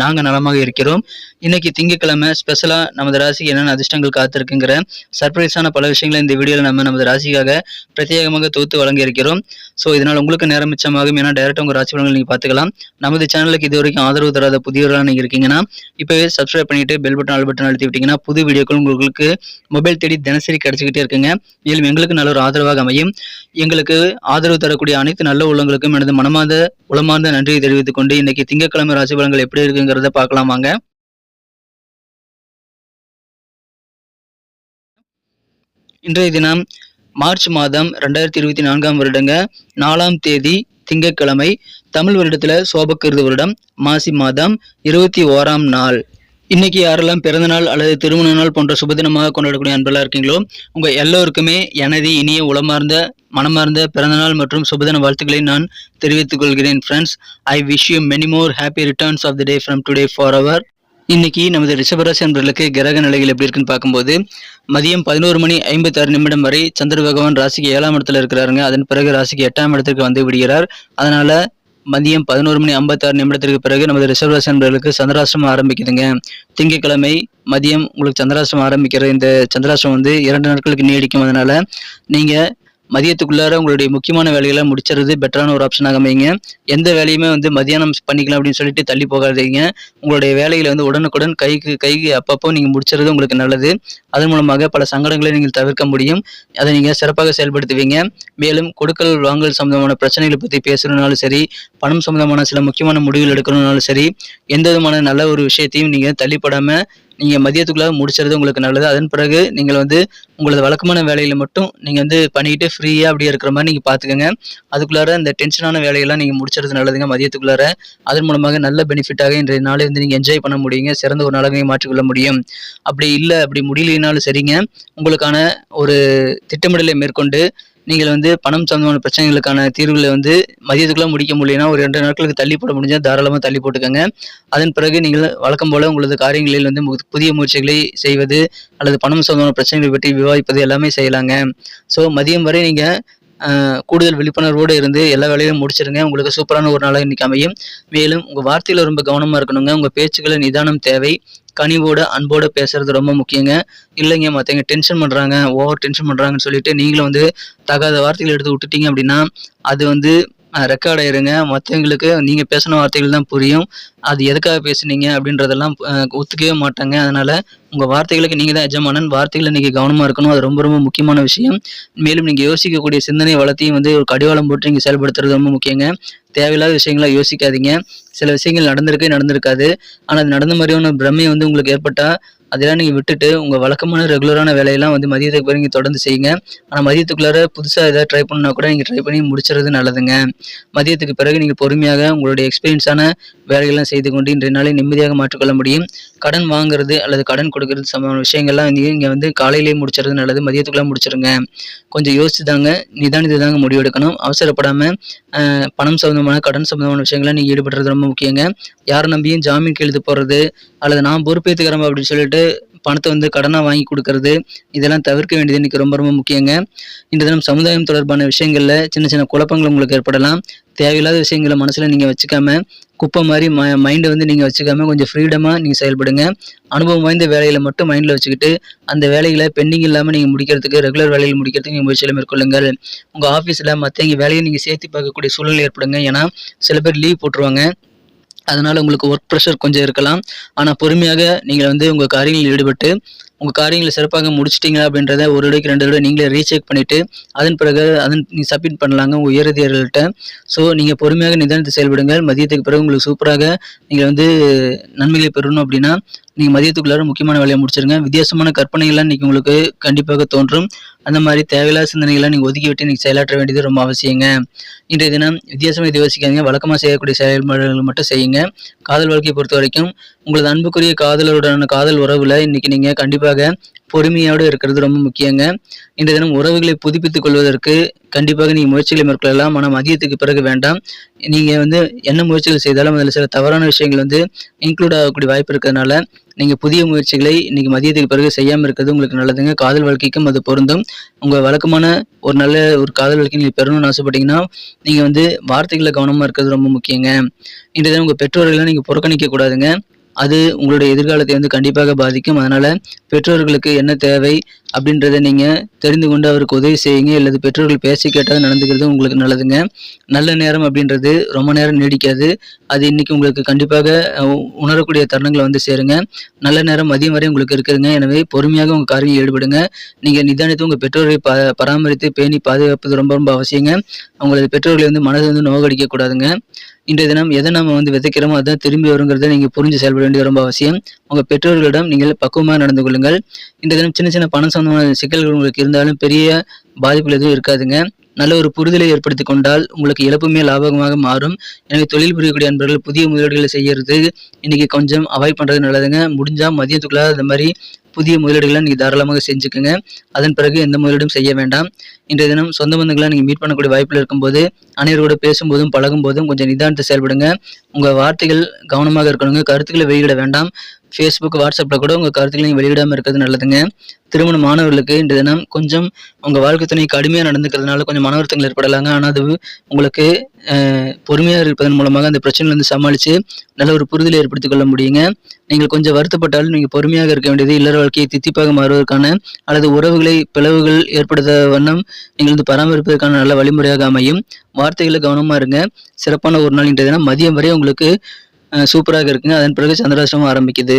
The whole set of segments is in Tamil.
நாங்கள் நலமாக இருக்கிறோம். இன்னைக்கு திங்கக்கிழமை ஸ்பெஷலாக நமது ராசிக்கு என்னென்ன அதிர்ஷ்டங்கள் காத்திருக்குங்கிற சர்ப்ரைஸான பல விஷயங்களை இந்த வீடியோவில் நம்ம நமது ராசிக்காக பிரத்யேகமாக தொகுத்து வழங்க இருக்கிறோம் ஸோ இதனால் உங்களுக்கு நேரம் மிச்சமாகும். ஏன்னா டேரெக்டாக உங்கள் ராசி பலன்கள் நீங்கள் பார்த்துக்கலாம். நமது சேனலுக்கு இது வரைக்கும் ஆதரவு தராத புதியவர்களாக நீங்கள் இருக்கீங்கன்னா இப்போவே சப்ஸ்கிரைப் பண்ணிட்டு பெல் பட்டன் ஆல் பட்டன் அழுத்தி விட்டீங்கன்னா புது வீடியோக்கள் உங்களுக்கு மொபைல் தேடி தினசரி கிடச்சிக்கிட்டே இருக்குங்க. மேலும் எங்களுக்கு நல்ல ஒரு ஆதரவாக அமையும். எங்களுக்கு ஆதரவு தரக்கூடிய அனைத்து நல்ல உள்ளங்களுக்கும் எனது மனமார்ந்த உளமார்ந்த நன்றியை தெரிவித்துக் கொண்டு இன்னைக்கு திங்கக்கிழமை ராசி பலன்கள் எப்படி இருக்குங்கிறத பார்க்கலாம் வாங்க இன்றைய தினம் மார்ச் மாதம் ரெண்டாயிரத்தி இருபத்தி நான்காம் வருடங்க. நாலாம் தேதி திங்கட்கிழமை தமிழ் வருடத்துல சோபக்கிருது வருடம் மாசி மாதம் இருபத்தி ஓராம் நாள். இன்னைக்கு யாரெல்லாம் பிறந்த நாள் அல்லது திருமண நாள் போன்ற சுபதினமாக கொண்டாடக்கூடிய அன்பெல்லாம் இருக்கீங்களோ உங்கள் எல்லோருக்குமே எனது இனிய உளமார்ந்த மனமார்ந்த பிறந்தநாள் மற்றும் சுபதின வாழ்த்துக்களை நான் தெரிவித்துக் கொள்கிறேன் friends I wish you many more happy returns of the day from today for our இன்னைக்கு நமது ரிஷபராசி அன்பர்களுக்கு கிரக நிலைகள் எப்படி இருக்குன்னு பார்க்கும்போது மதியம் பதினோரு மணி ஐம்பத்தாறு நிமிடம் வரை சந்திர பகவான் ராசிக்கு ஏழாம் இடத்துல இருக்கிறாருங்க. அதன் பிறகு ராசிக்கு எட்டாம் இடத்திற்கு வந்து விடுகிறார். அதனால மதியம் பதினோரு மணி ஐம்பத்தாறு நிமிடத்திற்கு பிறகு நமது ரிசர்வேஷன் அன்பர்களுக்கு சந்திராசிரமம் ஆரம்பிக்குதுங்க. திங்கட்கிழமை மதியம் உங்களுக்கு சந்திராசிரமம் ஆரம்பிக்கிற இந்த சந்திராசிரமம் வந்து இரண்டு நாட்களுக்கு நீடிக்கும். அதனால நீங்கள் மதியத்துக்குள்ளார உங்களுடைய முக்கியமான வேலைகளை முடிச்சிருது பெட்டரான ஒரு ஆப்ஷனாக அமைங்க எந்த வேலையுமே வந்து மதியானம் பண்ணிக்கலாம் அப்படின்னு சொல்லிட்டு தள்ளி போகாதீங்க. உங்களுடைய வேலைகளை வந்து உடனுக்குடன் கைக்கு கைக்கு அப்பப்போ நீங்கள் முடிச்சிருது உங்களுக்கு நல்லது. அதன் மூலமாக பல சங்கடங்களை நீங்கள் தவிர்க்க முடியும். அதை நீங்கள் சிறப்பாக செயல்படுத்துவீங்க. மேலும் கொடுக்கல் வாங்கல் சம்பந்தமான பிரச்சனைகளை பற்றி பேசணும்னாலும் சரி பணம் சம்பந்தமான சில முக்கியமான முடிவுகள் எடுக்கணும்னாலும் சரி எந்த விதமான நல்ல ஒரு விஷயத்தையும் நீங்கள் தள்ளிப்படாமல் நீங்கள் மதியத்துக்குள்ளே முடிச்சுறது உங்களுக்கு நல்லது. அதன் பிறகு நீங்கள் வந்து உங்களது வழக்கமான வேலையில் மட்டும் நீங்கள் வந்து பண்ணிக்கிட்டு ஃப்ரீயாக அப்படியே இருக்கிற மாதிரி நீங்கள் பார்த்துக்கோங்க அதுக்குள்ளார இந்த டென்ஷனான வேலையெல்லாம் நீங்கள் முடிச்சுறது நல்லதுங்க மதியத்துக்குள்ளார. அதன் மூலமாக நல்ல பெனிஃபிட்டாக இன்றைய நாளை வந்து நீங்கள் என்ஜாய் பண்ண முடியுங்க. சிறந்த ஒரு நாளாக மாற்றிக்கொள்ள முடியும். அப்படி இல்லை அப்படி முடியலனாலும் சரிங்க. உங்களுக்கான ஒரு திட்டமிடலை மேற்கொண்டு நீங்கள் வந்து பணம் சம்பந்தமான பிரச்சனைகளுக்கான தீர்வுகளை வந்து மதியத்துக்குள்ளே முடிக்க முடியலனா ஒரு ரெண்டு நாட்களுக்கு தள்ளி போட முடிஞ்சால் தாராளமாக தள்ளி போட்டுக்கோங்க. அதன் பிறகு நீங்கள் வழக்கம் போல் உங்களது காரியங்களில் வந்து புதிய முயற்சிகளை செய்வது அல்லது பணம் சம்பந்தமான பிரச்சனைகளை பற்றி விவாதிப்பது எல்லாமே செய்யலாங்க. ஸோ மதியம் வரை நீங்கள் கூடுதல் விழிப்புணர்வோடு இருந்து எல்லா வேலையும் முடிச்சிருங்க. உங்களுக்கு சூப்பரான ஒரு நாளாக இன்னைக்கு அமையும். மேலும் உங்கள் வார்த்தையில் ரொம்ப கவனமாக இருக்கணுங்க. உங்கள் பேச்சுக்களை நிதானம் தேவை. கனிவோட அன்போட பேசுறது ரொம்ப முக்கியங்க. இல்லைங்க மற்றவங்க டென்ஷன் பண்ணுறாங்க ஓவர் டென்ஷன் பண்ணுறாங்கன்னு சொல்லிட்டு நீங்களும் வந்து தகாத வார்த்தைகள் எடுத்து விட்டுட்டீங்க அப்படின்னா அது வந்து ரெக்கார்ட் ஆயிருங்க. மற்றவங்களுக்கு நீங்கள் பேசின வார்த்தைகள் தான் புரியும். அது எதுக்காக பேசுனீங்க அப்படின்றதெல்லாம் ஒத்துக்கவே மாட்டாங்க. அதனால் உங்கள் வார்த்தைகளுக்கு நீங்கள் தான் எஜமானன். வார்த்தைகளை நீங்கள் கவனமாக இருக்கணும். அது ரொம்ப ரொம்ப முக்கியமான விஷயம். மேலும் நீங்கள் யோசிக்கக்கூடிய சிந்தனை வளத்தையும் வந்து ஒரு கடிவாளம் போட்டு நீங்கள் செயல்படுத்துறது ரொம்ப முக்கியங்க. தேவையில்லாத விஷயங்களை யோசிக்காதீங்க. சில விஷயங்கள் நடந்திருக்கே நடந்திருக்காது. ஆனால் அது நடந்த மாதிரியான பிரமை வந்து உங்களுக்கு ஏற்பட்டால் அதெல்லாம் நீங்கள் விட்டுட்டு உங்கள் வழக்கமான ரெகுலரான வேலையெல்லாம் வந்து மதியத்துக்கு பிறகு நீங்கள் தொடர்ந்து செய்யுங்க. ஆனால் மதியத்துக்குள்ளார புதுசாக எதாவது ட்ரை பண்ணால் கூட நீங்கள் ட்ரை பண்ணி முடிச்சுறது நல்லதுங்க. மதியத்துக்கு பிறகு நீங்கள் பொறுமையாக உங்களுடைய எக்ஸ்பீரியன்ஸான வேலைகள்லாம் செய்து கொண்டு இன்றைய நாளை நிம்மதியாக மாற்றிக்கொள்ள முடியும். கடன் வாங்குறது அல்லது கடன் கொடுக்கறது சம்பந்தமான விஷயங்கள்லாம் வந்து இங்கே வந்து காலையிலேயே முடிச்சுறது நல்லது மதியத்துக்குள்ளே முடிச்சிருங்க கொஞ்சம் யோசிச்சு தாங்க நிதானித்து தாங்க முடிவெடுக்கணும் அவசரப்படாமல் பணம் சம்மந்தமான கடன் சம்மந்தமான விஷயங்களை நீங்கள் ஈடுபடுறது ரொம்ப முக்கியங்க. யாரை நம்பியும் ஜாமீன் கெழுத்து போடுறது அல்லது நான் பொறுப்பேற்றுக்கிறேன் அப்படின்னு சொல்லிட்டு பணத்தை வந்து கடனாக வாங்கி கொடுக்கறது இதெல்லாம் தவிர்க்க வேண்டியது இன்றைக்கி ரொம்ப ரொம்ப முக்கியங்க. இந்த தினம் சமுதாயம் தொடர்பான விஷயங்களில் சின்ன சின்ன குழப்பங்கள் உங்களுக்கு ஏற்படலாம். தேவையில்லாத விஷயங்களை மனசில் நீங்கள் வச்சுக்காம குப்பை மாதிரி ம மைண்டை வந்து நீங்கள் வச்சுக்காம கொஞ்சம் ஃப்ரீடமாக நீங்கள் செயல்படுங்க. அனுபவம் வாய்ந்த வேலைகளை மட்டும் மைண்டில் வச்சுக்கிட்டு அந்த வேலைகளை பெண்டிங் இல்லாமல் நீங்கள் முடிக்கிறதுக்கு ரெகுலர் வேலைகள் முடிக்கிறதுக்கு நீங்கள் முயற்சியில் மேற்கொள்ளுங்கள். உங்கள் ஆஃபீஸில் மற்றவங்க வேலையை நீங்கள் சேர்த்து பார்க்கக்கூடிய சூழ்நிலை ஏற்படுங்க. ஏன்னா சில பேர் லீவ் போட்டுருவாங்க. அதனால் உங்களுக்கு ஒர்க் ப்ரெஷர் கொஞ்சம் இருக்கலாம். ஆனால் பொறுமையாக நீங்கள் வந்து உங்கள் காரியங்களில் ஈடுபட்டு உங்கள் காரியங்களை சிறப்பாக முடிச்சிட்டிங்களா அப்படின்றத ஒரு தடவைக்கு ரெண்டு தடவை நீங்களே ரீசெக் பண்ணிவிட்டு அதன் பிறகு அதன் நீங்கள் சப்மிட் பண்ணலாங்க உங்கள் உயரதியர்கள்ட்ட ஸோ நீங்கள் பொறுமையாக நிதானத்தை செயல்படுங்கள். மதியத்துக்கு பிறகு உங்களுக்கு சூப்பராக நீங்கள் வந்து நன்மைகளை பெறணும் அப்படின்னா நீங்கள் மதியத்துக்குள்ளார முக்கியமான வேலையை முடிச்சிருங்க. வித்தியாசமான கற்பனைகள்லாம் இன்றைக்கி உங்களுக்கு கண்டிப்பாக தோன்றும். அந்த மாதிரி தேவையில்லாத சிந்தனைகளை நீங்கள் ஒதுக்கி விட்டு நீங்கள் செயலாற்ற வேண்டியது ரொம்ப அவசியங்க. இன்றைய தினம் வித்தியாசமாக இது யோசிக்காதீங்க. வழக்கமாக செய்யக்கூடிய செயல்பாடுகள் மட்டும் செய்யுங்க. காதல் வாழ்க்கையை பொறுத்த வரைக்கும் உங்களது அன்புக்குரிய காதலருடனான காதல் உறவுல இன்னைக்கு நீங்க கண்டிப்பாக பொறுமையோடு இருக்கிறது ரொம்ப முக்கியங்க. இந்த தினம் உறவுகளை புதுப்பித்துக் கொள்வதற்கு கண்டிப்பாக நீங்க முயற்சிகளை மேற்கொள்ளலாம். ஆனால் மதியத்துக்கு பிறகு வேண்டாம். நீங்க வந்து என்ன முயற்சிகள் செய்தாலும் அதில் சில தவறான விஷயங்கள் வந்து இன்க்ளூட் ஆகக்கூடிய வாய்ப்பு இருக்கிறதுனால நீங்க புதிய முயற்சிகளை இன்னைக்கு மதியத்துக்கு பிறகு செய்யாமல் இருக்கிறது உங்களுக்கு நல்லதுங்க. காதல் வாழ்க்கைக்கும் அது பொருந்தும். உங்க வழக்கமான ஒரு நல்ல ஒரு காதல் வாழ்க்கை நீங்க பெறணும்னு ஆசைப்பட்டீங்கன்னா நீங்க வந்து வார்த்தைகளை கவனமா இருக்கிறது ரொம்ப முக்கியங்க. இன்றைய தினம் உங்க பெற்றோர்களை நீங்க புறக்கணிக்க கூடாதுங்க. அது உங்களுடைய எதிர்காலத்தை வந்து கண்டிப்பாக பாதிக்கும். அதனால பெற்றோர்களுக்கு என்ன தேவை அப்படின்றத நீங்கள் தெரிந்து கொண்டு அவருக்கு உதவி செய்யுங்க அல்லது பெற்றோர்கள் பேசி கேட்டால் நடந்துக்கிறது உங்களுக்கு நல்லதுங்க. நல்ல நேரம் அப்படின்றது ரொம்ப நேரம் நீடிக்காது. அது இன்னைக்கு உங்களுக்கு கண்டிப்பாக உணரக்கூடிய தருணங்களை வந்து சேருங்க. நல்ல நேரம் மதியம் வரை உங்களுக்கு இருக்குதுங்க. எனவே பொறுமையாக உங்கள் காரியம் ஈடுபடுங்க. நீங்கள் நிதானித்து உங்கள் பெற்றோரை ப பராமரித்து பேணி பாதுகாப்பது ரொம்ப ரொம்ப அவசியங்க. உங்களது பெற்றோர்களை வந்து மனதை வந்து நோகடிக்கக்கூடாதுங்க இன்றைய தினம் எதை நம்ம வந்து விதைக்கிறோமோ அதை திரும்பி வருங்கிறத நீங்கள் புரிஞ்சு செயல்பட வேண்டியது ரொம்ப அவசியம். உங்கள் பெற்றோர்களிடம் நீங்கள் பக்குவமாக நடந்து கொள்ளுங்கள். இன்றைய தினம் சின்ன சின்ன பணம் சம்பந்தமான சிக்கல்கள் உங்களுக்கு இருந்தாலும் பெரிய பாதிப்புகள் எதுவும் இருக்காதுங்க. நல்ல ஒரு புரிதலை ஏற்படுத்தி கொண்டால் உங்களுக்கு இழப்புமே லாபகமாக மாறும். எனவே தொழில் புரியக்கூடிய அன்பர்கள் புதிய முதலீடுகளை செய்யறது இன்னைக்கு கொஞ்சம் அவாய்ட் பண்ணுறது நல்லதுங்க. முடிஞ்சால் மதியத்துக்குள்ள அந்த மாதிரி புதிய முதலீடுகளை நீங்கள் தாராளமாக செஞ்சுக்குங்க. அதன் பிறகு எந்த முதலீடும் செய்ய வேண்டாம். இன்றைய தினம் சொந்த பந்தங்களை நீங்கள் மீட் பண்ணக்கூடிய வாய்ப்பில் இருக்கும்போது அனைவரோட பேசும்போதும் பழகும் போதும் கொஞ்சம் நிதானத்தை செயல்படுங்க. உங்கள் வார்த்தைகள் கவனமாக இருக்கணுங்க. கருத்துக்களை வெளியிட வேண்டாம். ஃபேஸ்புக் வாட்ஸ்அப்பில் கூட உங்கள் கருத்துக்களையும் வெளியிடாமல் இருக்கிறது நல்லதுங்க. திருமண மாணவர்களுக்கு இன்று தினம் கொஞ்சம் உங்கள் வாழ்க்கை துணை கடுமையாக நடந்துக்கிறதுனால கொஞ்சம் மன வருத்தங்கள் ஏற்படலாங்க. ஆனால் அது உங்களுக்கு பொறுமையாக இருப்பதன் மூலமாக அந்த பிரச்சனையிலேருந்து சமாளித்து நல்ல ஒரு புரிதலை ஏற்படுத்திக் கொள்ள முடியுங்க. நீங்கள் கொஞ்சம் வருத்தப்பட்டாலும் நீங்கள் பொறுமையாக இருக்க வேண்டியது இல்லற வாழ்க்கையை தித்திப்பாக மாறுவதற்கான அல்லது உறவுகளை பிளவுகள் ஏற்படுத்த வண்ணம் நீங்கள் வந்து பராமரிப்பதற்கான நல்ல வழிமுறையாக அமையும். வார்த்தைகளை கவனமாக இருங்க. சிறப்பான ஒரு நாள் இன்றைய தினம். மதியம் வரை உங்களுக்கு சூப்பராக இருக்குங்க. அதன் பிறகு சந்திராஷ்டமம் ஆரம்பிக்குது.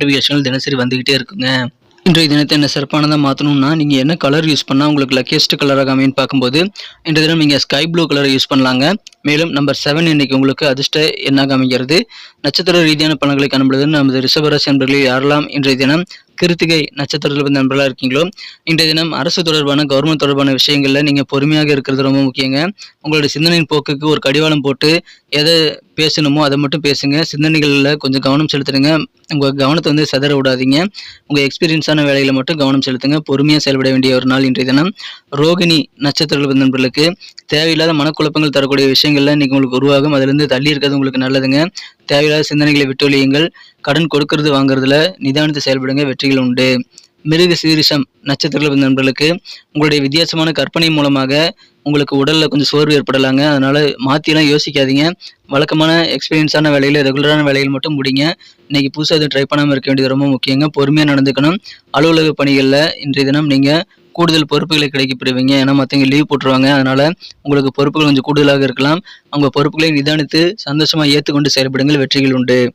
நோட்டிஃபிகேஷன்கள் தினசரி வந்துக்கிட்டே இருக்குங்க. இன்றைய தினத்தை என்ன சிறப்பானதாக மாற்றணும்னா நீங்கள் என்ன கலர் யூஸ் பண்ணால் உங்களுக்கு லக்கியஸ்ட் கலராக அமைன்னு பார்க்கும்போது இன்றைய தினம் நீங்கள் ஸ்கை ப்ளூ கலரை யூஸ் பண்ணலாங்க. மேலும் நம்பர் செவன் இன்னைக்கு உங்களுக்கு அதிர்ஷ்ட எண்ணாக அமைகிறது. நட்சத்திர ரீதியான பலன்களை காணப்படுது நமது ரிஷபராசி நண்பர்களில் யாரெல்லாம் இன்றைய தினம் கிருத்திகை நட்சத்திரத்தில் வந்து நண்பர்களாக இருக்கீங்களோ இன்றைய தினம் அரசு தொடர்பான கவர்மெண்ட் தொடர்பான விஷயங்களில் நீங்கள் பொறுமையாக இருக்கிறது ரொம்ப முக்கியங்க. உங்களுடைய சிந்தனையின் போக்குக்கு ஒரு கடிவாளம் போட்டு எதை பேசணுமோ அதை மட்டும் பேசுங்க. சிந்தனைகளில் கொஞ்சம் கவனம் செலுத்துடுங்க உங்கள் கவனத்தை வந்து சிதற விடாதீங்க. உங்கள் எக்ஸ்பீரியன்ஸான வேலைகளை மட்டும் கவனம் செலுத்துங்க. பொறுமையாக செயல்பட வேண்டிய ஒரு நாள் இன்றைய தினம். ரோகிணி நட்சத்திரங்கள் நண்பர்களுக்கு தேவையில்லாத மனக்குழப்பங்கள் தரக்கூடிய விஷயங்கள்ல இன்னைக்கு உங்களுக்கு உருவாகும். அதுலேருந்து தள்ளி இருக்கிறது உங்களுக்கு நல்லதுங்க. தேவையில்லாத சிந்தனைகளை விட்டொழியுங்கள் கடன் கொடுக்கறது வாங்குறதுல நிதானத்தை செயல்படுங்க. வெற்றிகள் உண்டு. மிருக சீரிஷம் நட்சத்திரத்தில் நண்பர்களுக்கு உங்களுடைய வித்தியாசமான கற்பனை மூலமாக உங்களுக்கு உடலில் கொஞ்சம் சோர்வு ஏற்படலாங்க. அதனால் மாற்றிலாம் யோசிக்காதீங்க. வழக்கமான எக்ஸ்பீரியன்ஸான வேலையில் ரெகுலரான வேலையில் மட்டும் முடிங்க. இன்றைக்கி புதுசாக எதுவும் ட்ரை பண்ணாமல் இருக்க வேண்டியது ரொம்ப முக்கியங்க. பொறுமையாக நடந்துக்கணும். அலுவலக பணிகளில் இன்றைய தினம் நீங்கள் கூடுதல் பொறுப்புகளை கிடைக்கப்படுவீங்க ஏன்னா மற்றவங்க லீவ் போட்டுருவாங்க. அதனால் உங்களுக்கு பொறுப்புகள் கொஞ்சம் கூடுதலாக இருக்கலாம். அவங்க பொறுப்புகளை நிதானித்து சந்தோஷமாக ஏற்றுக்கொண்டு செயல்படுங்கள். வெற்றிகள் உண்டு.